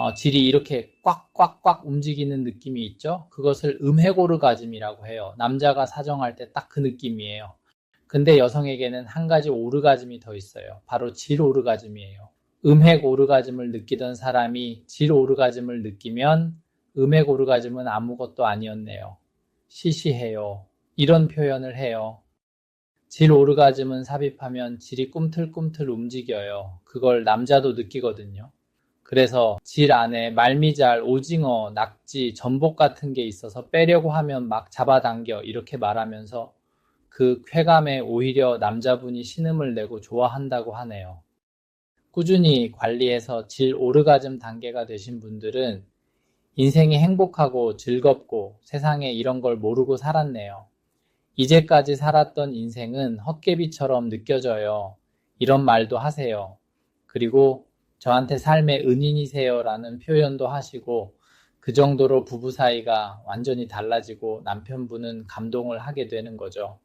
어, 질이 이렇게 꽉꽉꽉 움직이는 느낌이 있죠? 그것을 음해고르가즘이라고 해요. 남자가 사정할 때 딱 그 느낌이에요. 근데 여성에게는 한 가지 오르가즘이 더 있어요. 바로 질 오르가즘이에요. 음핵 오르가즘을 느끼던 사람이 질 오르가즘을 느끼면 음핵 오르가즘은 아무것도 아니었네요. 시시해요. 이런 표현을 해요. 질 오르가즘은 삽입하면 질이 꿈틀꿈틀 움직여요. 그걸 남자도 느끼거든요. 그래서 질 안에 말미잘, 오징어, 낙지, 전복 같은 게 있어서 빼려고 하면 막 잡아당겨 이렇게 말하면서 그 쾌감에 오히려 남자분이 신음을 내고 좋아한다고 하네요. 꾸준히 관리해서 질 오르가즘 단계가 되신 분들은 인생이 행복하고 즐겁고 세상에 이런 걸 모르고 살았네요. 이제까지 살았던 인생은 헛개비처럼 느껴져요. 이런 말도 하세요. 그리고 저한테 삶의 은인이세요 라는 표현도 하시고 그 정도로 부부 사이가 완전히 달라지고 남편분은 감동을 하게 되는 거죠.